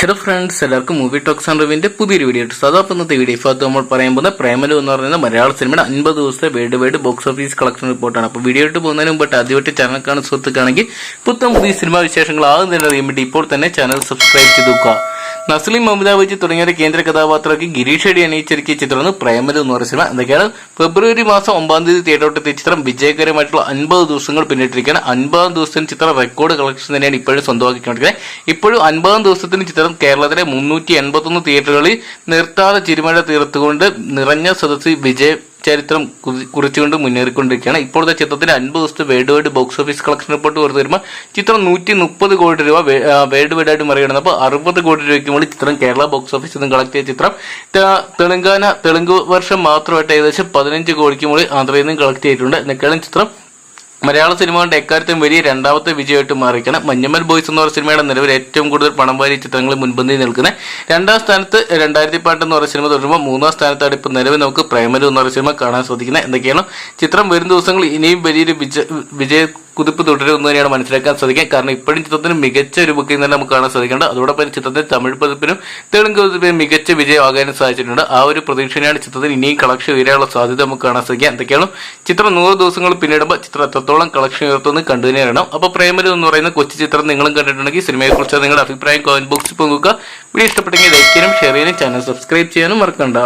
Hello friends എല്ലാവർക്കും movie talks and റിവിന്റെ പുതിയൊരു വീഡിയോ ഇട്ടു സാധാ ഇന്നത്തെ വീഡിയോ ഭാഗത്ത് നമ്മൾ പറയാൻ പോകുന്ന പ്രേമലു എന്ന് പറയുന്ന മലയാള സിനിമയുടെ അൻപത് ദിവസത്തെ world wide box office collection റിപ്പോർട്ടാണ് അപ്പോൾ വീഡിയോ ഇട്ട് പോകുന്നതിന് മുമ്പായിട്ട് ആദ്യമായിട്ട് ചാനൽ കാണുന്ന സുഹൃത്തുക്കാണെങ്കിൽ പുത്തം പുതിയ സിനിമാ വിശേഷങ്ങൾ അറിയാൻ വേണ്ടി ഇപ്പോൾ തന്നെ ചാനൽ സബ്സ്ക്രൈബ് ചെയ്തു നോക്കുക നസ്ലിം മമിതാബിജി ബജി തുടങ്ങിയ കേന്ദ്ര കഥാപാത്രമാക്കി ഗിരീഷ് ഷെഡി അണിയിച്ചൊരുക്കിയ ചിത്രമാണ് പ്രേമലു എന്ന് പറയുന്ന സിനിമ. എന്തൊക്കെയാണ്? ഫെബ്രുവരി മാസം ഒമ്പതാം തീയതി തിയേറ്ററോട്ടെത്തിയ ചിത്രം വിജയകരമായിട്ടുള്ള അൻപത് ദിവസങ്ങൾ പിന്നിട്ടിരിക്കുകയാണ്. അൻപതാം ദിവസത്തിന് ചിത്രം റെക്കോർഡ് കളക്ഷൻ തന്നെയാണ് ഇപ്പോഴും സ്വന്തമാക്കിക്കൊണ്ടിരിക്കുന്നത് ഇപ്പോഴും അൻപതാം ദിവസത്തിന് ചിത്രം കേരളത്തിലെ മുന്നൂറ്റി എൺപത്തൊന്ന് തിയേറ്ററുകളിൽ നിർത്താതെ ചിരുമഴ തീർത്തുകൊണ്ട് നിറഞ്ഞ സദസ്സിൽ വിജയ ചരിത്രം കുറി- കുറിച്ചുകൊണ്ട് മുന്നേറിക്കൊണ്ടിരിക്കുകയാണ്. ഇപ്പോഴത്തെ ചിത്രത്തിന്റെ അൻപത് ദിവസത്തെ world wide box office collection report പുറത്തു വരുമ്പോൾ ചിത്രം നൂറ്റി മുപ്പത് കോടി രൂപ വേൾഡ് വൈഡ് ആയിട്ട് മറികടന്നു അപ്പോൾ അറുപത് കോടി രൂപയ്ക്ക് മുകളിൽ ചിത്രം കേരള ബോക്സ് ഓഫീസിൽ നിന്ന് കളക്ട് ചെയ്ത ചിത്രം. തെലങ്കാന തെലുങ്ക് വർഷം മാത്രമായിട്ട് ഏകദേശം പതിനഞ്ച് കോടിക്ക് മുകളിൽ ആന്ധ്രയിൽ നിന്നും കളക്ട് ചെയ്തിട്ടുണ്ട്. എന്നൊക്കെയാണ് ചിത്രം മലയാള സിനിമകളുടെ എക്കാര്യത്തും വലിയ രണ്ടാമത്തെ വിജയമായിട്ട് മാറിയിരിക്കുന്ന മഞ്ഞമ്മൽ ബോയ്സ് എന്ന് പറയുന്ന സിനിമയുടെ നിലവിൽ ഏറ്റവും കൂടുതൽ പണം വാരി ചിത്രങ്ങൾ മുൻപന്തിയിൽ നിൽക്കുന്നത്. രണ്ടാം സ്ഥാനത്ത് രണ്ടായിരത്തി പാട്ട് എന്ന് പറയുന്ന സിനിമ തുടരുമ്പോൾ മൂന്നാം സ്ഥാനത്താണ് ഇപ്പോൾ നിലവിൽ നമുക്ക് പ്രേമലു എന്ന് പറയുന്ന സിനിമ കാണാൻ ശ്രദ്ധിക്കുന്നത് എന്തൊക്കെയാണ്? ചിത്രം വരും ദിവസങ്ങളിൽ ഇനിയും വലിയൊരു വിജയ വിജയ കുതിപ്പ് തുടരുമെന്ന് തന്നെയാണ് മനസ്സിലാക്കാൻ സാധിക്കുക. കാരണം ഇപ്പോഴും ചിത്രത്തിന് മികച്ച ഒരു ബുക്കിംഗ് തന്നെ നമുക്ക് കാണാൻ സാധിക്കുന്നുണ്ട്. അതോടൊപ്പം ചിത്രത്തിന് തമിഴ് പതിപ്പിനും തെലുങ്ക് പതിപ്പിനും മികച്ച വിജയമാകാനും സാധിച്ചിട്ടുണ്ട്. ആ ഒരു പ്രതീക്ഷയാണ് ചിത്രത്തിന് ഇനിയും കളക്ഷൻ ഉയരാനുള്ള സാധ്യത നമുക്ക് കാണാൻ സാധിക്കുക. എന്തൊക്കെയാണ്? ചിത്രം നൂറ് ദിവസങ്ങൾ പിന്നിടുമ്പോൾ ചിത്രം എത്രത്തോളം കളക്ഷൻ ഉയർത്തുന്നത് കണ്ടുതന്നെ വേണം അപ്പോൾ പ്രേമലു എന്ന് പറയുന്ന കൊച്ചു ചിത്രം നിങ്ങളും കണ്ടിട്ടുണ്ടെങ്കിൽ സിനിമയെ സിനിമയെക്കുറിച്ച് നിങ്ങളുടെ അഭിപ്രായം കോമന്റ് ബോക്സിൽ പങ്കുവെക്കുക. വീഡിയോ ഇഷ്ടപ്പെട്ടെങ്കിൽ ലൈക്ക് ചെയ്യാനും ഷെയർ ചെയ്യാനും ചാനൽ സബ്സ്ക്രൈബ് ചെയ്യാനും മറക്കണ്ട.